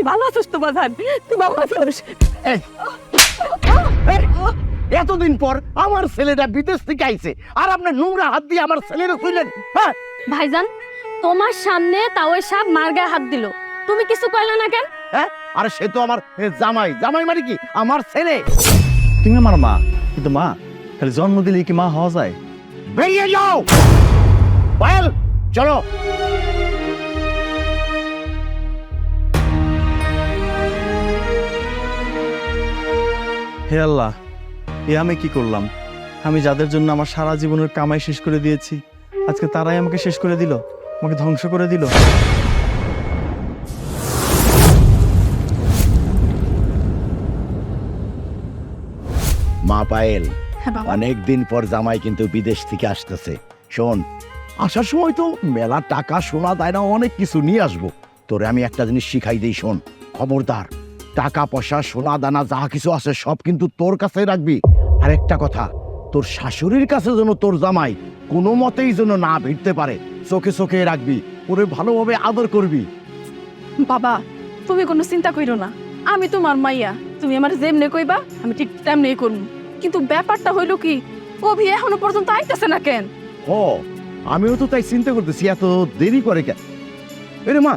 তুই ভালো আছিস তো বাজান? তুই ভালো আছিস? এতদিন পর আমার ছেলেটা বিদেশ থেকে আইছে আর আপনার নোংরা হাত দিয়ে আমার ছেলের শুইলেন হ্যাঁ? ভাইজান তোমার সামনে তাওই সাহেব মার গায়ে হাত দিল। তুমি কিছু কইলে না কেন? হ্যাঁ? আর সে তো আমার জামাই। জামাই মানে কি? আমার ছেলে। তুমি আমার মা কিন্তু মা খালি জন্ম দিলে কি মা হওয়া যায়? বেরিয়ে যাও! পায়েল চলো। হে আল্লাহ এ আমি কি করলাম? আমি যাদের জন্য আমার সারা জীবনের কামাই শেষ করে দিয়েছি আজকে তারাই আমাকে শেষ করে দিল আমাকে ধ্বংস করে দিল। মা পায়েল হ্যাঁ বাবা। অনেক দিন পর জামাই কিন্তু বিদেশ থেকে আসতেছে। শোন আসার সময় তো মেলা টাকা সোনা দায়না অনেক কিছু নিয়ে আসব। তোরে আমি একটা জিনিস শিখাই দিই শোন। খবরদার। টাকা পয়সা সোনা দানা যা কিছু আছে সব কিন্তু তোর কাছে রাখবি। আর একটা কথা তোর শাশুড়ির কাছে যেন তোর জামাই কোনো মতেই যেন না ভিড়তে পারে চোখে চোখে রাখবি ওরে ভালোভাবে আদর করবি। বাবা তুমি কোনো চিন্তা কইরো না আমি তোমার মাইয়া তুমি আমার যেমনে কইবা আমি ঠিক তেমনি করব কিন্তু ব্যাপারটা হইল কি অভি এখনও পর্যন্ত আইতেছে না কেন? ও আমিও তো তাই চিন্তা করতেছি এত দেরি করে কেন? এরে মা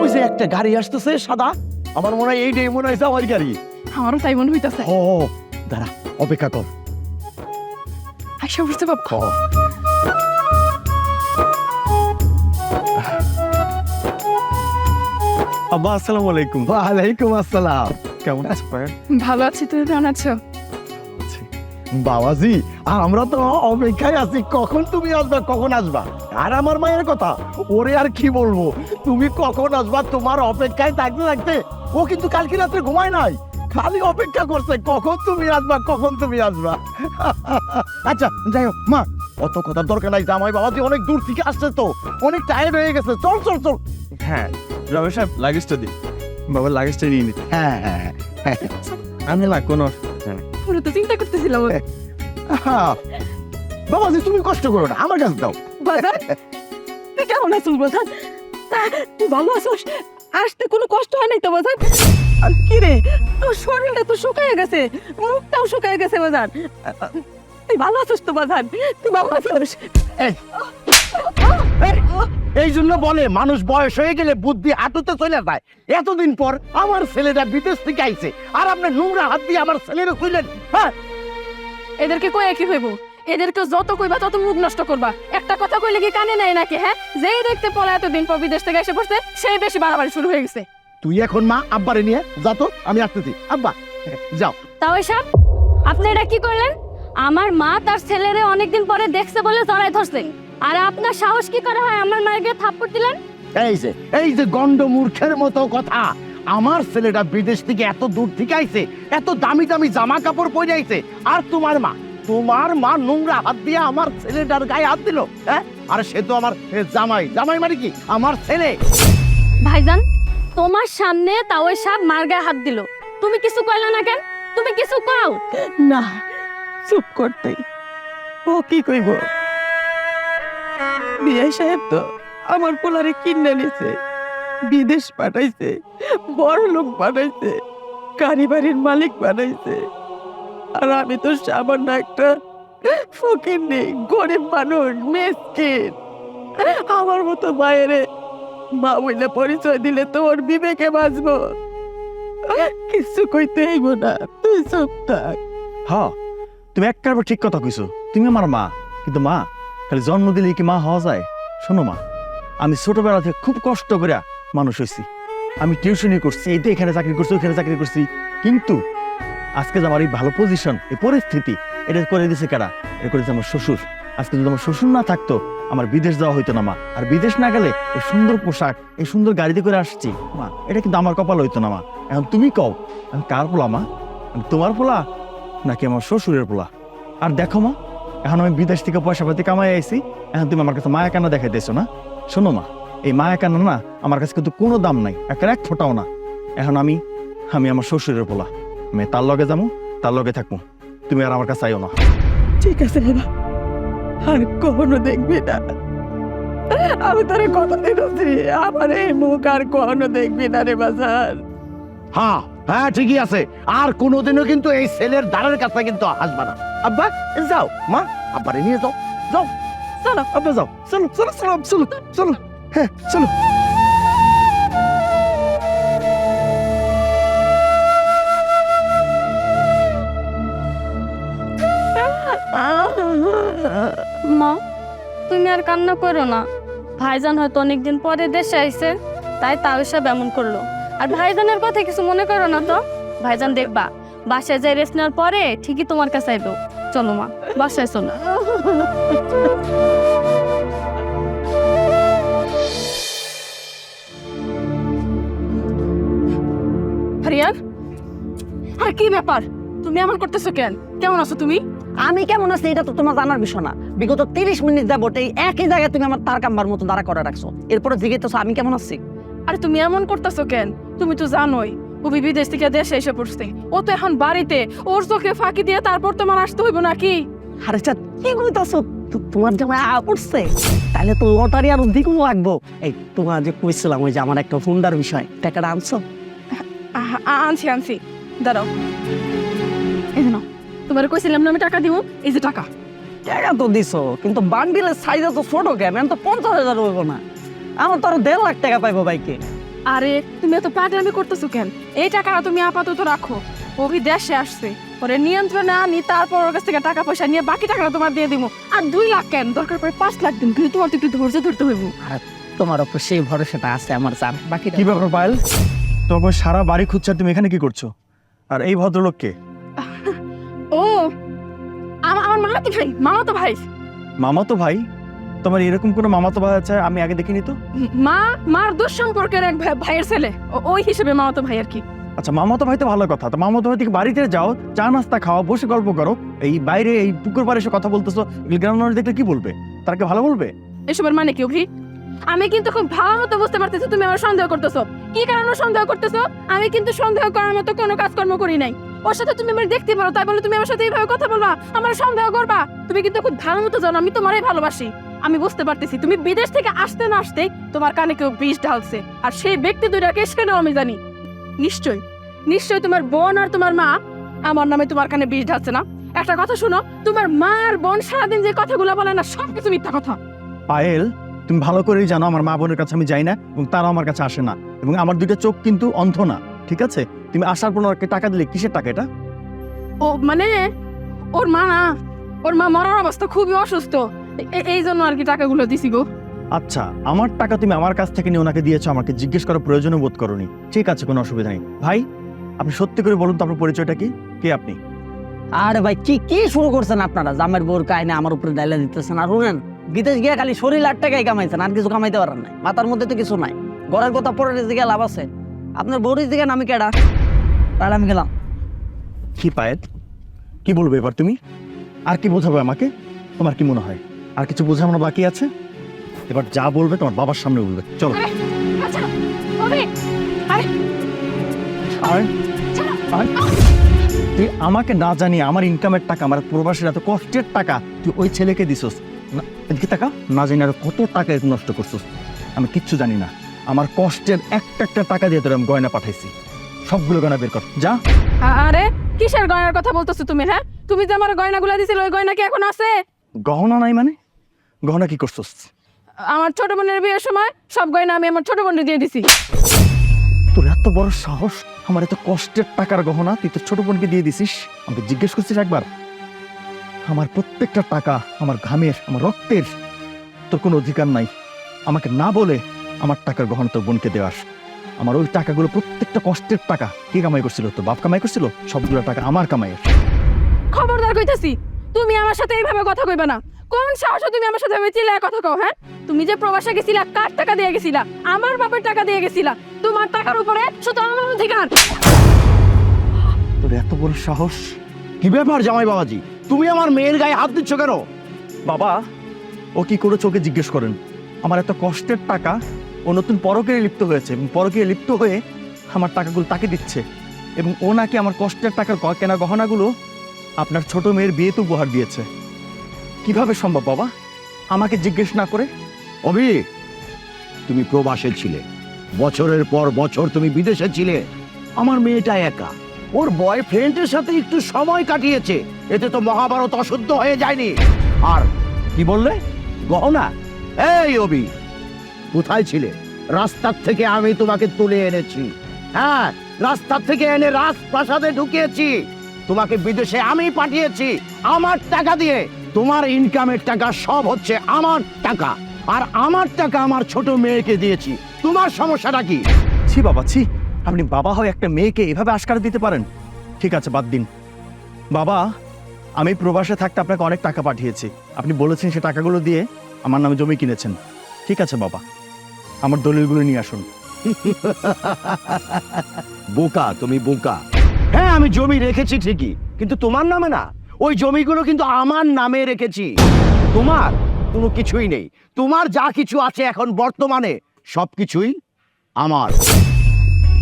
ওই যে একটা গাড়ি আসতেছে সাদা আমার মনে হয় এইটাই মনে হয় আমার গাড়ি। আমারও তাই মনে হইতাছে। ও দাঁড়া অপেক্ষা কর। আইসা বুঝতে ও, আব্বা আসসালামু আলাইকুম। ওয়ালাইকুম আসসালাম। কেমন আছো ভালো আছি তুমি কেমন আছো। বাবাজি আমরা তো অপেক্ষায় আছি কখন তুমি আসবা কখন আসবা? আর আমার মায়ের কথা ওরে আর কি বলব? তুমি কখন আসবা তোমার অপেক্ষায় থাকতে থাকতে ও কিন্তু কালকে রাত্রে ঘুমায় নাই। খালি অপেক্ষা করছে কখন তুমি আসবা কখন তুমি আসবা? আচ্ছা যাই হোক মা অত কথার দরকার নাই জামাই বাবাজি অনেক দূর থেকে আসছে তো অনেক টায়ার্ড হয়ে গেছে। চল চল চল। হ্যাঁ রমেশ সাহেব লাগেজটা দিন। বাবার লাগেজটা নিয়ে নিতে। হ্যাঁ হ্যাঁ হ্যাঁ। আমি লাগ কোনো পুরো তো চিন্তা করতেছিলাম। আহা, বাবাজি তুমি কষ্ট করো না আমার কাছে দাও। তুই কেমন আছিস বাজান তুই ভালো আছিস? আসতে কোনো কষ্ট হয় নাই তো বাজান? আর কি রে? তোর শরীরটা তো শুকায় গেছে মুখটাও শুকায় গেছে বাজান। তুই ভালো আছিস তো বাজান? তুই ভালো আছিস? এই জন্য বলে মানুষ বয়স হয়ে গেলে বুদ্ধি হাঁটুতে চলে যায়। এতদিন পর আমার ছেলেটা বিদেশ থেকে আইছে আর আপনি নোংরা হাত দিয়ে আমার ছেলের কইলেন হ্যাঁ? এদেরকে কয়ে কি হইব? এদেরকে যত কইবা তত মুখ নষ্ট করবা। একটা কথা কইলে কি কানে নেয় নাকি হ্যাঁ? যেই দেখতে পলা এতদিন পর বিদেশ থেকে এসে পড়ছে সেই বেশি বাড়াবাড়ি শুরু হয়ে গেছে। তুই এখন মা আব্বারে নিয়ে যা তো আমি আসতেছি। আব্বা যাও। তাওই সাহেব আপনি এটা কি করলেন? আমার মা তার ছেলেরে অনেকদিন পরে দেখছে বলে জড়াই ধরছে। আর আপনার সাহস কি করে হয় আমার মায়ের গায়ে থাপ্পড় দিলেন? এই যে এই যে গন্ড মূর্খের মতো কথা। আমার ছেলেটা বিদেশ থেকে এত দূর থেকে আইছে এত দামি দামি জামা কাপড় পরে আইছে আর তোমার মা তোমার মা নোংরা হাত দিয়ে আমার ছেলেটার গায়ে হাত দিল হ্যাঁ? আর সে তো আমার জামাই। জামাই মানে কি? আমার ছেলে। ভাইজান তোমার সামনে তাওই সাহেব মার গায়ে হাত দিল। তুমি কিছু কইলে না কেন? তুমি কিছু কও। না চুপ করতে। ও কি কইব? বিয়ে সাহেব তো আমার পোলারে কিনে নিছে বিদেশ পাঠাইছে বড় লোক বানাইছে গাড়ি বাড়ির মালিক বানাইছে। আর আমি তো সামান্য একটা ফকির নেই গরিব মানুষ, মেসকিন। আমার মতো বাইরে মা বইলে পরিচয় দিলে তো ওর বিবেকে বাঁচবো। কিছু কইতে হইব না, তুই চুপ থাক। হ্যাঁ তুমি একবার ঠিক কথা কইছো। তুমি আমার মা, কিন্তু মা, খালি জন্ম দিলেই কি মা হওয়া যায়? শোনো মা, আমি ছোটবেলা থেকে খুব কষ্ট করে মানুষ হয়েছি আমি টিউশনি করছি, এই এখানে চাকরি করছি, ওখানে চাকরি করছি। কিন্তু আজকে যে আমার এই ভালো পজিশন এই পরিস্থিতি, এটা করে দিছে কারা? এটা করেছে আমার শ্বশুর। আজকে যদি আমার শ্বশুর না থাকতো, আমার বিদেশ যাওয়া হইতো না, মা। আর বিদেশ না গেলে এই সুন্দর পোশাক, এই সুন্দর গাড়িতে করে আসছি, মা, এটা কিন্তু আমার কপাল হইতো না, মা। এখন তুমি কও আমি কার পোলা, মা? আমি তোমার পোলা নাকি আমার শ্বশুরের পোলা? আর দেখো, মা, এখন আমি বিদেশ থেকে পয়সা পাতি কামাই আইছি, এখন তুমি আমার কাছে মায়া কান্না দেখাই দিয়েছ না? শোনো, মা, এই মায়া কান্না না, আমার কাছে কিন্তু কোনো দাম নাই একটা এক ফোটাও না। এখন আমি আমি আমার শ্বশুরের পোলা। আমি তার লগে যাব তার লগে থাকব তুমি আর আমার কাছে আইও না। ঠিক আছে বাবা। আর কখনো দেখবি না। আমি তোরে কথা দিতেছি আমার এই মুখ আর কখনো দেখবি না রে বাজার হ্যাঁ হ্যাঁ ঠিকই আছে। আর কোনোদিনও কিন্তু এই ছেলের দ্বারের কাছে কিন্তু আসবা না। আব্বা যাও মা আব্বারে নিয়ে যাও যাও। চলো আব্বা যাও। চলো চলো চলো চলো চলো। হ্যাঁ চলো। মা, তুমি আর কান্না করো না। ভাইজান হয়তো অনেকদিন পরে দেশে আইছে, তাই তাও সব এমন করল। আর ভাইজানের কথা কিছু মনে করো না তো? ভাইজান দেখবা, বাসায় যাই রেস্ট নেওয়ার পরে ঠিকই তোমার কাছে আইবো। চলো মা, বাসায় চলো। হারিয়ান আর কি ব্যাপার? তুমি এমন করতেছো কেন? কেমন আছো তুমি? আমি কেমন আছি এটা তো তোমার জানার বিষয় না। বিগত তিরিশ মিনিট যাবত এই একই জায়গায় তুমি আমার তার কাম্বার মতো দাঁড়া করে রাখছো। এরপরে জিজ্ঞেস আমি কেমন আছি? আরে তুমি এমন করতেছো কেন? তুমি তো জানোই ও বিদেশ থেকে দেশে এসে পড়ছে। ও তো এখন বাড়িতে ওর চোখে ফাঁকি দিয়ে তারপর তোমার আসতে হইব নাকি? আরে চা কি কইতাছো? তোমার আ পড়ছে তাহলে তো লটারি আর দ্বিগুণ লাগবো। এই তোমার যে কইছিলাম ওই যে আমার একটা ফোনটার বিষয় টাকাটা আনছো? আনছি আনছি। দাঁড়াও। তোমার কইছিলাম না আমি টাকা দিব এই যে টাকা। টাকা তো দিছো? কিন্তু বান্ডিলের সাইজ তো ছোট কেন? তো পঞ্চাশ হাজার হইব না। আমার তো আরও দেড় লাখ টাকা পাইবো বাইকে আরে তুমি এত পাগলামি করতেছো কেন? এই টাকা তুমি আপাতত রাখো। অভি দেশে আসছে। ওরে নিয়ন্ত্রণে আনি তারপর ওর কাছ থেকে টাকা পয়সা নিয়ে বাকি টাকাটা তোমার দিয়ে দিব আর দুই লাখ কেন? দরকার পড়ে পাঁচ লাখ দিন কিন্তু তোমার তো একটু ধৈর্য ধরতে হইব। তোমার উপর সেই ভরসাটা আছে আমার জান। বাকি কি ব্যাপার পায়েল? তোমার সারা বাড়ি খুঁজছে তুমি এখানে কি করছ? আর এই ভদ্রলোককে ও আমার আমার মামাতো ভাই মামাতো ভাই। মামাতো ভাই? তোমার এরকম কোনো মামাতো ভাই আছে আমি আগে দেখিনি তো? মা মার দুঃসম্পর্কের এক ভাইয়ের ছেলে। ওই হিসেবে মামাতো ভাই আর কি। আচ্ছা মামাতো ভাই তো ভালো কথা। তো মামাতো ভাই থেকে বাড়িতে যাও চা নাস্তা খাওয়া বসে গল্প করো। এই বাইরে এই পুকুর পাড়ে এসে কথা বলতেছো গ্রাম দেখলে কি বলবে? তারা কি ভালো বলবে? এসবের মানে কি আমি কিন্তু খুব ভালো মতো বুঝতে পারতেছি তুমি আমার সন্দেহ করতেছো। কি কারণে সন্দেহ করতেছো? আমি কিন্তু সন্দেহ করার মতো কোনো কাজকর্ম করি নাই। ওর সাথে তুমি আমার দেখতে পারো, তাই বলে তুমি আমার সাথে এইভাবে কথা বলবা? আমার সন্দেহ করবা? তুমি কিন্তু খুব ভালো মতো জানো, আমি তোমারই ভালোবাসি। আমি বুঝতে পারতেছি, তুমি বিদেশ থেকে আসতে না আসতেই তোমার কানে কেউ বিষ ঢালছে, আর সেই ব্যক্তি দুইটাকে সেটাও আমি জানি। নিশ্চয় নিশ্চয় তোমার বোন আর তোমার মা আমার নামে তোমার কানে বিষ ঢালছে না। একটা কথা শোনো, তোমার মা আর বোন সারাদিন যে কথাগুলো বলে না সব কিছু মিথ্যা কথা। পায়েল, তুমি ভালো করেই জানো আমার মা বোনের কাছে আমি যাই না, এবং তারা আমার কাছে আসে না, এবং আমার দুইটা চোখ কিন্তু অন্ধ না, ঠিক আছে? তুমি আসার পর ওনাকে টাকা দিলে কিসের টাকা এটা? ও মানে ওর মা না ওর মা মরার অবস্থা খুবই অসুস্থ। এই জন্য আর কি টাকাগুলো দিছি গো। আচ্ছা আমার টাকা তুমি আমার কাছ থেকে নিয়ে ওনাকে দিয়েছ আমাকে জিজ্ঞেস করার প্রয়োজনও বোধ করনি। ঠিক আছে কোনো অসুবিধা নেই। ভাই আপনি সত্যি করে বলুন তো আপনার পরিচয়টা কি? কে আপনি? আরে ভাই কি কি শুরু করছেন আপনারা? জামের বোর কাহিনী আমার উপরে ডাইলা দিতেছেন। আর শুনেন বিদেশ গিয়ে খালি শরীর আট টাকাই কামাইছেন আর কিছু কামাইতে পারেন নাই। মাথার মধ্যে তো কিছু নাই। ঘরের কথা পরে দিকে লাভ আছে। আপনার বউরির দিকে আমি কেডা? তাহলে আমি গেলাম। কি পায়েল কি বলবে এবার তুমি? আর কি বোঝাবে আমাকে? তোমার কি মনে হয়? আর কিছু বোঝানো বাকি আছে? এবার যা বলবে তোমার বাবার সামনে বলবে। চলো। আচ্ছা আরে। তুই আমাকে না জানিয়ে আমার ইনকামের টাকা আমার প্রবাসীর এত কষ্টের টাকা তুই ওই ছেলেকে দিছস? না এদিকে টাকা? না জানি আর কত টাকা নষ্ট করছস? আমি কিচ্ছু জানি না। আমার কষ্টের একটা একটা টাকা দিয়ে তোর আমি গয়না পাঠাইছি। সবগুলো গয়না বের কর যা। আরে কিসের গয়নার কথা বলতেছো তুমি হ্যাঁ? তুমি যে আমার গয়নাগুলো দিছিল ওই গয়না কি এখন আছে? গহনা নাই মানে? গহনা কি করছস? আমার ছোট বোনের বিয়ের সময় সব গয়না আমি আমার ছোট বোনের দিয়ে দিছি। তোর এত বড় সাহস আমার এত কষ্টের টাকার গহনা তুই তোর ছোট বোনকে দিয়ে দিছিস? আমাকে জিজ্ঞেস করছিস একবার? আমার প্রত্যেকটা টাকা আমার ঘামের আমার রক্তের তোর কোনো অধিকার নাই। আমাকে না বলে আমার টাকার গহনা তোর বোনকে দেওয়ার। আমার ওই টাকাগুলো প্রত্যেকটা কষ্টের টাকা কে কামাই করছিল? তো বাপ কামাই করছিল? সবগুলো টাকা আমার কামাইয়ের। খবরদার কইতাছি তুমি আমার সাথে এইভাবে কথা কইবা না। কোন সাহসে তুমি আমার সাথে এভাবে চিল্লায় কথা কও হ্যাঁ? তুমি যে প্রবাসে গেছিলা কার টাকা দিয়ে গেছিলা? আমার বাপের টাকা দিয়ে গেছিলা। তোমার টাকার উপরে শুধু আমার অধিকার। তোর এত বড় সাহস? কি ব্যাপার জামাই বাবাজি? তুমি আমার মেয়ের গায়ে হাত দিচ্ছ কেন? বাবা। ও কি করে চোখে জিজ্ঞেস করেন? আমার এত কষ্টের টাকা ও নতুন পরকে লিপ্ত হয়েছে এবং পরকে লিপ্ত হয়ে আমার টাকাগুলো তাকে দিচ্ছে এবং ও নাকি আমার কষ্টের টাকার কেনা গহনাগুলো আপনার ছোট মেয়ের বিয়েতে উপহার দিয়েছে। কীভাবে সম্ভব, বাবা? আমাকে জিজ্ঞেস না করে? অভি, তুমি প্রবাসে ছিলে। বছরের পর বছর তুমি বিদেশে ছিলে। আমার মেয়েটা একা। ওর বয়ফ্রেন্ডের সাথে একটু সময় কাটিয়েছে। এতে তো মহাভারত অশুদ্ধ হয়ে যায়নি। আর কি বললে? গহনা? এই, অভি কোথায় ছিলে? রাস্তার থেকে আমি তোমাকে তুলে এনেছি। হ্যাঁ রাস্তার থেকে এনে রাজপ্রাসাদে ঢুকিয়েছি। তোমাকে বিদেশে আমি পাঠিয়েছি আমার টাকা দিয়ে। তোমার ইনকামের টাকা সব হচ্ছে আমার টাকা। আর আমার টাকা আমার ছোট মেয়েকে দিয়েছি। তোমার সমস্যাটা কি? ছি বাবা, ছি। আপনি বাবা হয়ে একটা মেয়েকে এভাবে আশকারা দিতে পারেন? ঠিক আছে, বাদ দিন। বাবা, আমি প্রবাসে থাকতে আপনাকে অনেক টাকা পাঠিয়েছি। আপনি বলেছেন সে টাকাগুলো দিয়ে আমার নামে জমি কিনেছেন। ঠিক আছে, বাবা। আমার দলিলগুলো নিয়ে আসুন। বোকা, তুমি বোকা। হ্যাঁ আমি জমি রেখেছি ঠিকই, কিন্তু তোমার নামে না। ওই জমিগুলো কিন্তু আমার নামে রেখেছি। তোমার কোনো কিছুই নেই। তোমার যা কিছু আছে এখন বর্তমানে, সব কিছুই আমার।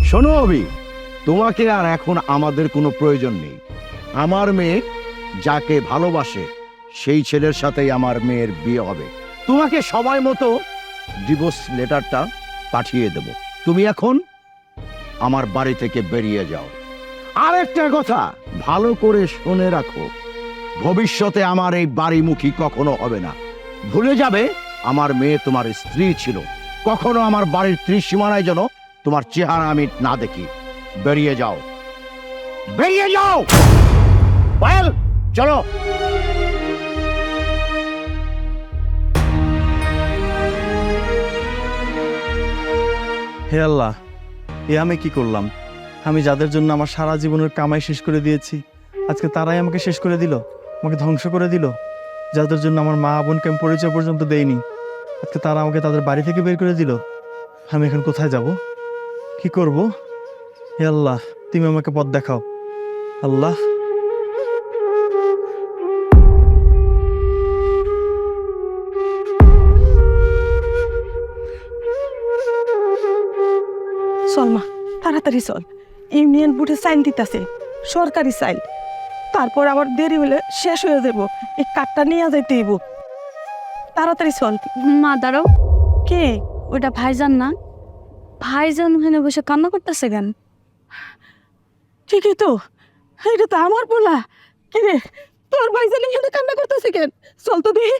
শোনো অভি, তোমাকে আর এখন আমাদের কোনো প্রয়োজন নেই। আমার মেয়ে যাকে ভালোবাসে, সেই ছেলের সাথেই আমার মেয়ের বিয়ে হবে। তোমাকে সময় মতো ডিভোর্স লেটারটা পাঠিয়ে দেব। তুমি এখন আমার বাড়ি থেকে বেরিয়ে যাও। আরেকটা কথা ভালো করে শুনে রাখো, ভবিষ্যতে আমার এই বাড়িমুখী কখনো হবে না। ভুলে যাবে আমার মেয়ে তোমার স্ত্রী ছিল। কখনো আমার বাড়ির ত্রিসীমানায় যেন তোমার চেহারা আমি না দেখি। বেরিয়ে যাও। বেরিয়ে যাও! চলো। হে আল্লাহ, এ আমি কি করলাম? আমি যাদের জন্য আমার সারা জীবনের কামাই শেষ করে দিয়েছি, আজকে তারাই আমাকে শেষ করে দিল, আমাকে ধ্বংস করে দিল। যাদের জন্য আমার মা বোনকে আমি পরিচয় পর্যন্ত দেইনি, আজকে তারা আমাকে তাদের বাড়ি থেকে বের করে দিল। আমি এখন কোথায় যাব? কি করব? হে আল্লাহ, তুমি আমাকে পথ দেখাও। আল্লাহ তাড়াতাড়ি চল। ইউনিয়ন বুথে সাইন দিতেছে সরকারি সাইন। তারপর আবার দেরি হলে শেষ হয়ে যাব এই কার্ডটা নিয়ে যাইতে হইব। তাড়াতাড়ি চল। মা দাঁড়াও। কে? ওটা ভাইজান না। ভাইজান ওখানে বসে কান্না করতেছে কেন? ঠিকই তো। এটা তো আমার বলা কি রে তোর ভাই জানি এখানে কান্না করতেছে কেন? চল তো দেখি।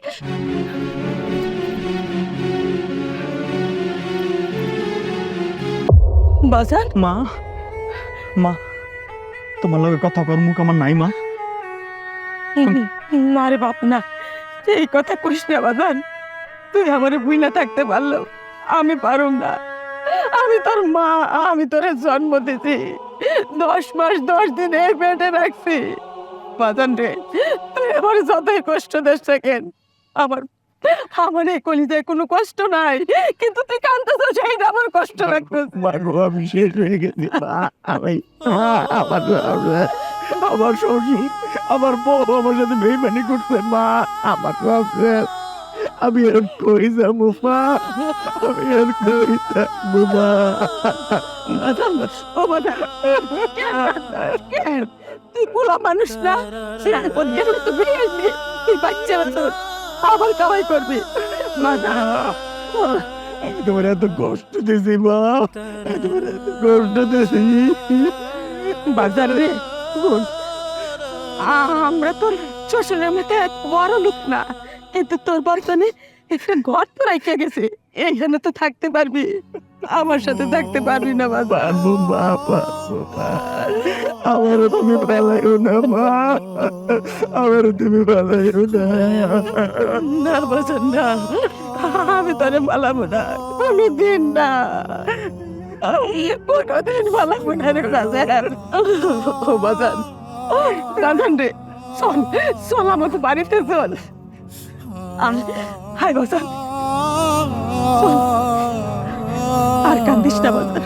বাজান। মা মা তোমার লগে কথা কর মুখ আমার নাই মা। না রে বাপ না এই কথা কইস না বাজান। তুই আমারে বুইনা থাকতে পারল আমি পারুম না। আমি তোর মা আমি তোরে জন্ম দিছি। দশ মাস দশ দিন এই পেটে রাখছি। বাজান রে তুই আমার যতই কষ্ট দেশ থাকেন আমার আমার এই কলিজায় কোনো কষ্ট নাই। কিন্তু তুই কান্দতেছ সেই আমার কষ্ট লাগতেছে। আমি শেষ হয়ে গেছি মা। আমি আমার আমার- আমার শ্বশুর আমার বউ আমার সাথে বেইমানি করছে মা। আমার সব আমি আর কই যাব মা? আমি আর কই যাব মা? ও কান্দা? তুই পোলা মানুষ না। তো তুই বাচ্চা আবার কামাই করবি। বাজান আমি তোমার এত কষ্ট দিয়েছি মা। তোমার এত কষ্ট দিয়েছি। বাজার রে আমরা তোর শ্বশুরের মধ্যে এক বড় লোক না। কিন্তু তোর বর্তনে একটা ঘর তো রেখে গেছে। এইখানে তো থাকতে পারবি। আমার সাথে থাকতে পারবি না বাবা পারব আমারও তুমি ফেলাইও না মা আমারও তুমি ফেলাইও না না বাজার না আমি তোরে পালাবো না কোনো দিন না কোনোদিন পালাবো না রে বাজার ও বাজার বাজান রে চল চল আমাকে বাড়িতে চল হাই বাজার আর কান্দিস না বাজার